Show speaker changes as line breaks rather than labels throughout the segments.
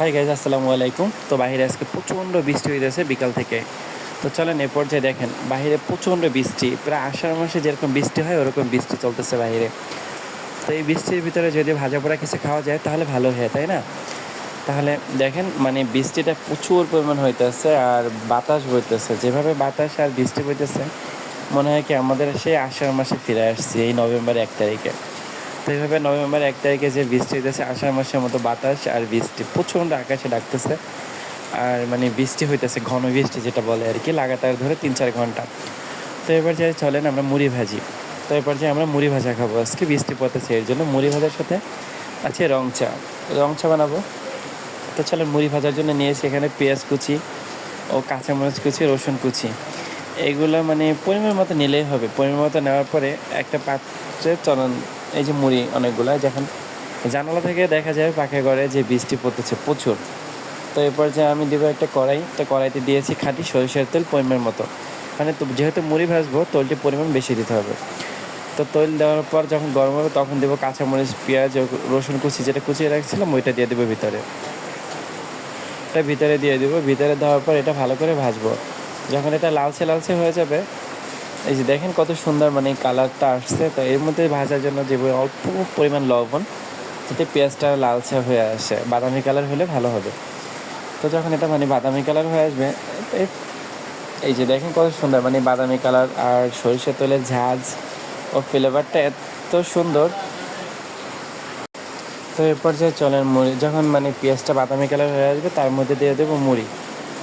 Hi guys আসসালামু আলাইকুম তো বাইরে আজকে প্রচণ্ড বৃষ্টি হইতেছে বিকাল থেকে। তো চলেন এ পর্যায়ে দেখেন বাইরে প্রচণ্ড বৃষ্টি। প্রায় আষাঢ় মাসে যেরকম বৃষ্টি হয়, ওরকম বৃষ্টি চলতেছে বাইরে তো এই বৃষ্টির ভিতরে যদি ভাজা পোড়া কিছু খাওয়া যায়, তাহলে ভালো হয়, তাই না? তাহলে দেখেন মানে বৃষ্টিটা প্রচুর পরিমাণ হইতেছে আর বাতাস বইতেছে। যেভাবে বাতাস আর বৃষ্টি বইতেছে, মনে হয় কি আমাদের সেই আষাঢ় মাসে ফিরে আসছি, এই নভেম্বর এক তারিখে। তো এইভাবে নভেম্বর এক তারিখে যে বৃষ্টি হইতেছে, আষাঢ় মাসের মতো বাতাস আর বৃষ্টি, প্রচণ্ড আকাশে ডাকতেছে। আর মানে বৃষ্টি হইতেছে, ঘন বৃষ্টি যেটা বলে আর কি, লাগাতার ধরে তিন চার ঘণ্টা। তো এবার যে চলেন আমরা মুড়ি ভাজি। তো এবার যে আমরা মুড়ি ভাজা খাব আজকে বৃষ্টি পড়তেছে, এর জন্য মুড়ি ভাজার সাথে আছে রং চা। রং চা বানাবো। তো চলেন মুড়ি ভাজার জন্য নিয়েছি এখানে পেঁয়াজ কুচি ও কাঁচামরিচ কুচি, রসুন কুচি। এগুলো মানে পরিমাণ মতো নিলেই হবে। পরিমাণ মতো নেওয়ার পরে একটা পাত্রে চলন এই যে মুড়ি অনেকগুলো যখন জানালা থেকে দেখা যায় পাখে ঘরে যে বৃষ্টি পড়তেছে প্রচুর। তো এরপর যে আমি দেবো একটা কড়াই, তো কড়াইতে দিয়েছি খাঁটি সরিষার তেল পরিমাণ মতো। মানে যেহেতু মুড়ি ভাজবো তৈলটির পরিমাণ বেশি দিতে হবে। তো তৈল দেওয়ার পর যখন গরম হবে, তখন দেবো কাঁচামরিচ, পেঁয়াজ রসুন কুচি, যেটা কুচিয়ে রাখছিলাম, ওইটা দিয়ে দেবো ভিতরে। এটা ভিতরে দিয়ে দেবো। ভিতরে দেওয়ার পর এটা ভালো করে ভাজবো। যখন এটা লালচে লালচে হয়ে যাবে এই যে দেখেন কত সুন্দর মানে কালারটা আসছে। তো এর মধ্যে ভাজার জন্য যে অল্প পরিমাণ লবণ যাতে পেঁয়াজটা লালচে হয়ে আসে। বাদামি কালার হলে ভালো হবে। তো যখন এটা মানে বাদামি কালার হয়ে আসবে এই- যে দেখেন কত সুন্দর মানে বাদামি কালার আর সরিষার তেলের ঝাঁজ ও ফ্লেভারটা এত সুন্দর। তো এরপর যে চলেন মুড়ি। যখন মানে পেঁয়াজটা বাদামি কালার হয়ে আসবে, তার মধ্যে দিয়ে দেবো মুড়ি।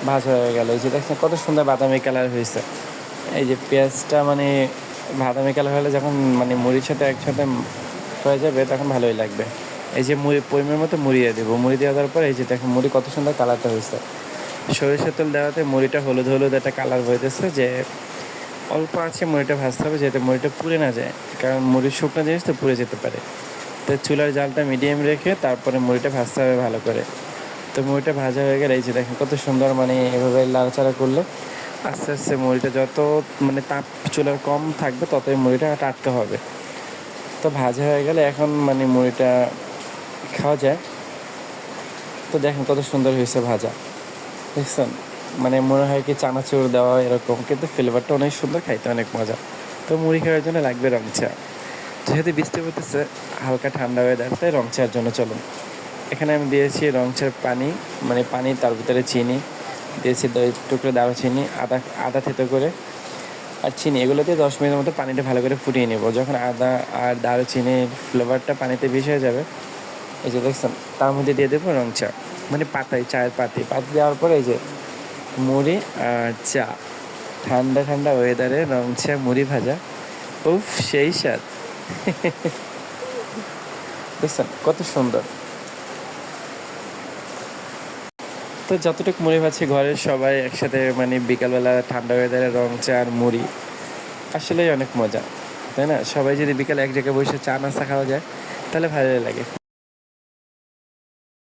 ভাজা হয়ে গেল। এই যে দেখছেন কত সুন্দর বাদামি কালার হয়েছে। এই যে পেঁয়াজটা মানে বাদামি কালার হলে যখন মানে মুড়ির সাথে একসাথে হয়ে যাবে, তখন ভালোই লাগবে। এই যে মুড়ি, পরিমাণ মতো মুড়ি দিয়ে দেবো। মুড়ি দিয়ে দেওয়ার পর এই যে দেখেন মুড়ি কত সুন্দর কালারটা হয়েছে। সরিষার তেল দেওয়াতে মুড়িটা হলুদ হলুদ একটা কালার হইতেছে যে অল্প আছে মুড়িটা ভাজতে হবে যাতে মুড়িটা পুড়ে না যায়। কারণ মুড়ির শুকনো জিনিস তো পুড়ে যেতে পারে। তো চুলার জালটা মিডিয়াম রেখে তারপরে মুড়িটা ভাজতে হবে ভালো করে। তো মুড়িটা ভাজা হয়ে গেলে এই যে দেখেন কত সুন্দর মানে এভাবে লাড়াচাড়া করলে। আস্তে আস্তে মুড়িটা যত মানে তাপ চুলার কম থাকবে ততই মুড়িটা টাটকা হবে। তো ভাজা হয়ে গেলে এখন মানে মুড়িটা খাওয়া যায়। তো দেখেন কত সুন্দর হয়েছে ভাজা। দেখছেন? মানে মনে হয় কি চানাচুর দেওয়া এরকম, কিন্তু ফ্লেভারটা অনেক সুন্দর, খাইতে অনেক মজা। তো মুড়ি খাওয়ার জন্য লাগবে রং চা যেহেতু বৃষ্টি পড়তেছে, হালকা ঠান্ডা ওয়েদার তাই রং জন্য চলুন। এখানে আমি দিয়েছি রং চার পানি মানে পানি তার ভিতরে চিনি। দিয়েছি টুকরো দারুচিনি আদা আদা থেতো করে আর চিনি এগুলো দিয়ে দশ মিনিটের মতো পানিটা ভালো করে ফুটিয়ে নেব। যখন আদা আর দারুচিনির ফ্লেভারটা পানিতে হয়ে যাবে, এই যে দেখছেন, তার মধ্যে দিয়ে দেবো রং চা মানে পাতায়, চায়ের পাতি। পাতি দেওয়ার পরে এই যে মুড়ি আর চা, ঠান্ডা ঠান্ডা ওয়েদারে রং চা, মুড়ি ভাজা, উফ, সেই স্বাদ। দেখছেন, কত সুন্দর। তো যতটুকু মুড়ি ভাজছি, ঘরের সবাই একসাথে মানে বিকালবেলা ঠান্ডা ওয়েদারে রং চা আর মুড়ি, আসলেই অনেক মজা, তাই না? সবাই যদি বিকালে এক জায়গায় বসে চা নাস্তা খাওয়া যায়, তাহলে ভালোই লাগে।